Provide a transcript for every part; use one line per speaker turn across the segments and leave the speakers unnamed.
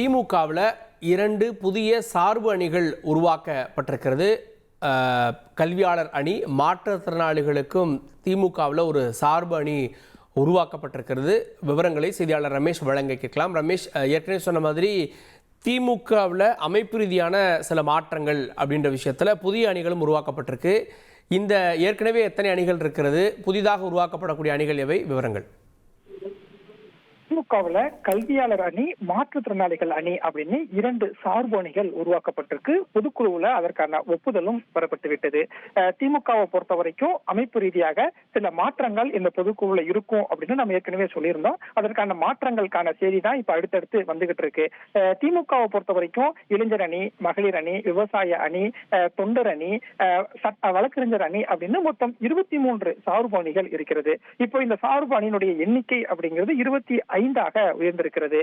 திமுகவில் இரண்டு புதிய சார்பு அணிகள் உருவாக்கப்பட்டிருக்கிறது. கல்வியாளர் அணி மாற்றுத்திறனாளிகளுக்கும் திமுகவில் ஒரு சார்பு அணி உருவாக்கப்பட்டிருக்கிறது. விவரங்களை செய்தியாளர் ரமேஷ் வழங்க கேட்கலாம். ரமேஷ் ஏற்கனவே சொன்ன மாதிரி திமுகவில் அமைப்பு ரீதியான சில மாற்றங்கள் அப்படின்ற விஷயத்தில் புதிய அணிகளும் உருவாக்கப்பட்டிருக்கு. இந்த ஏற்கனவே எத்தனை அணிகள் இருக்கிறது? புதிதாக உருவாக்கப்படக்கூடிய அணிகள் எவை? விவரங்கள்.
திமுகவுல கல்வியாளர் அணி மாற்றுத்திறனாளிகள் அணி அப்படின்னு இரண்டு சார்பு அணிகள் உருவாக்கப்பட்டிருக்கு. பொதுக்குழுவுல அதற்கான ஒப்புதலும் பெறப்பட்டு விட்டது திமுகவை பொறுத்த வரைக்கும் அமைப்பு ரீதியாக சில மாற்றங்கள் இந்த பொதுக்குழுல இருக்கும் அப்படின்னு நம்ம ஏற்கனவே சொல்லியிருந்தோம். அதற்கான மாற்றங்களுக்கான செய்தி தான் இப்ப அடுத்தடுத்து வந்துகிட்டு இருக்கு திமுகவை பொறுத்த வரைக்கும் இளைஞர் அணி மகளிர் அணி விவசாய அணி அஹ் தொண்டர் அணி வழக்கறிஞர் அணி அப்படின்னு மொத்தம் இருபத்தி மூன்று சார்பு அணிகள் இருக்கிறது. இப்போ இந்த சார்பு அணியினுடைய எண்ணிக்கை அப்படிங்கிறது இருபத்தி ஐந்தாக உயர்ந்திருக்கிறது.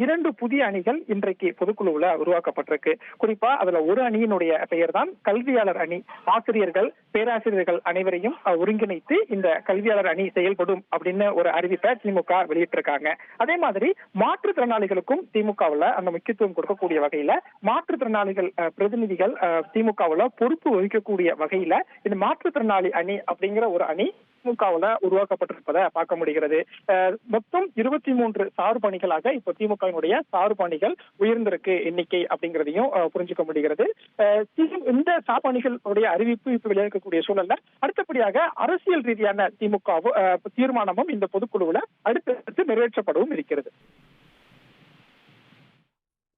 இரண்டு புதிய அணிகள் இன்றைக்கு பொதுக்குழுவில் உருவாக்கப்பட்டிருக்கு. குறிப்பா அதுல ஒரு அணியினுடைய பெயர் தான் கல்வியாளர் அணி. ஆசிரியர்கள் பேராசிரியர்கள் அனைவரையும் ஒருங்கிணைத்து இந்த கல்வியாளர் அணி செயல்படும் அப்படின்னு ஒரு அறிவிப்பை திமுக வெளியிட்டிருக்காங்க. அதே மாதிரி மாற்றுத்திறனாளிகளுக்கும் திமுகவுல அந்த முக்கியத்துவம் கொடுக்கக்கூடிய வகையில மாற்றுத்திறனாளிகள் அஹ், பிரதிநிதிகள் அஹ், திமுகவுல பொறுப்பு வகிக்கக்கூடிய வகையில இந்த மாற்றுத்திறனாளி அணி அப்படிங்கிற ஒரு அணி திமுகவுல உருவாக்கப்பட்டிருப்பதை பார்க்க முடிகிறது. மொத்தம் இருபத்தி மூன்று சாறு பணிகளாக இப்போ திமுகவினுடைய சாறு பணிகள் உயர்ந்திருக்கு எண்ணிக்கை அப்படிங்கிறதையும் புரிஞ்சுக்க முடிகிறது. இந்த சார்பு அணிகளுடைய அறிவிப்பு இப்ப வெளியாகக்கூடிய சூழல்ல அடுத்தபடியாக அரசியல் ரீதியான திமுக தீர்மானமும் இந்த பொதுக்குழுவுல அடுத்தடுத்து நிறைவேற்றப்படவும் இருக்கிறது.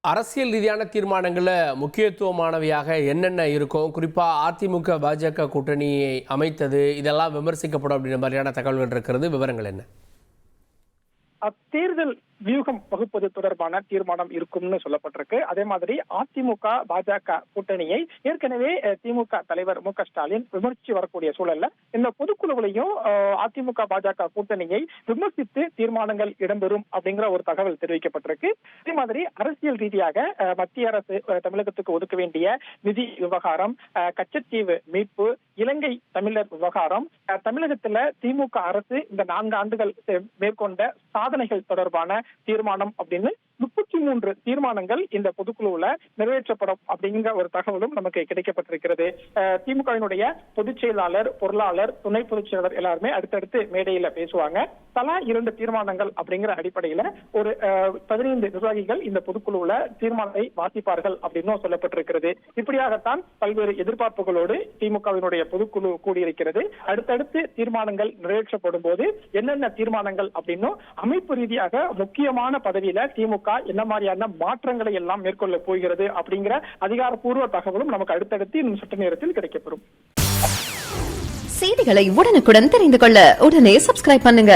அரசியல் ரீதியான தீர்மானங்களில் முக்கியத்துவமானவையாக என்னென்ன இருக்கும்? குறிப்பாக அதிமுக பாஜக கூட்டணியை அமைத்தது இதெல்லாம் விமர்சிக்கப்படும் அப்படின்ற மாதிரியான தகவல்கள் இருக்கிறது. விவரங்கள் என்ன?
தேர்தல் வியூகம் வகுப்பது தொடர்பான தீர்மானம் இருக்கும்னு சொல்லப்பட்டிருக்கு. அதே மாதிரி அதிமுக பாஜக கூட்டணியை ஏற்கனவே திமுக தலைவர் மு க ஸ்டாலின் விமர்சித்து வரக்கூடிய சூழல்ல இந்த பொதுக்குழுவிலையும் அதிமுக பாஜக கூட்டணியை விமர்சித்து தீர்மானங்கள் இடம்பெறும் அப்படிங்கிற ஒரு தகவல் தெரிவிக்கப்பட்டிருக்கு. அதே மாதிரி அரசியல் ரீதியாக மத்திய அரசு தமிழகத்துக்கு ஒதுக்க வேண்டிய நிதி விவகாரம் கச்சத்தீவு மீட்பு இலங்கை தமிழர் விவகாரம் தமிழகத்துல திமுக அரசு இந்த நான்கு ஆண்டுகள் மேற்கொண்ட சாதனைகள் தொடர்பான தீர்மானம் அப்படின்னு முப்பத்தி மூன்று தீர்மானங்கள் இந்த பொதுக்குழுவுல நிறைவேற்றப்படும் அப்படிங்கிற ஒரு தகவலும் நமக்கு கிடைக்கப்பட்டிருக்கிறது. திமுகவினுடைய பொதுச் செயலாளர் பொருளாளர் துணை பொதுச் செயலாளர் எல்லாருமே அடுத்தடுத்து மேடையில பேசுவாங்க. தலா இரண்டு தீர்மானங்கள் அப்படிங்கிற அடிப்படையில ஒரு பதினைந்து நிர்வாகிகள் இந்த பொதுக்குழுவுல தீர்மானத்தை வாசிப்பார்கள் அப்படின்னு சொல்லப்பட்டிருக்கிறது. இப்படியாகத்தான் பல்வேறு எதிர்பார்ப்புகளோடு திமுகவினுடைய பொதுக்குழு கூடியிருக்கிறது. அடுத்தடுத்து தீர்மானங்கள் நிறைவேற்றப்படும் போது என்னென்ன தீர்மானங்கள் அப்படின்னும் அமைப்பு ரீதியாக முக்கியமான பதவியில திமுக என்ன மாதிரியான மாற்றங்களை எல்லாம் மேற்கொள்ள போகிறது அப்படிங்கிற அதிகாரப்பூர்வ தகவலும் நமக்கு அடுத்தடுத்து இன்னும் சற்று நேரத்தில் கிடைக்கப்பெறும்.
செய்திகளை உடனுக்குடன் தெரிந்து கொள்ள உடனே சப்ஸ்கிரைப் பண்ணுங்க.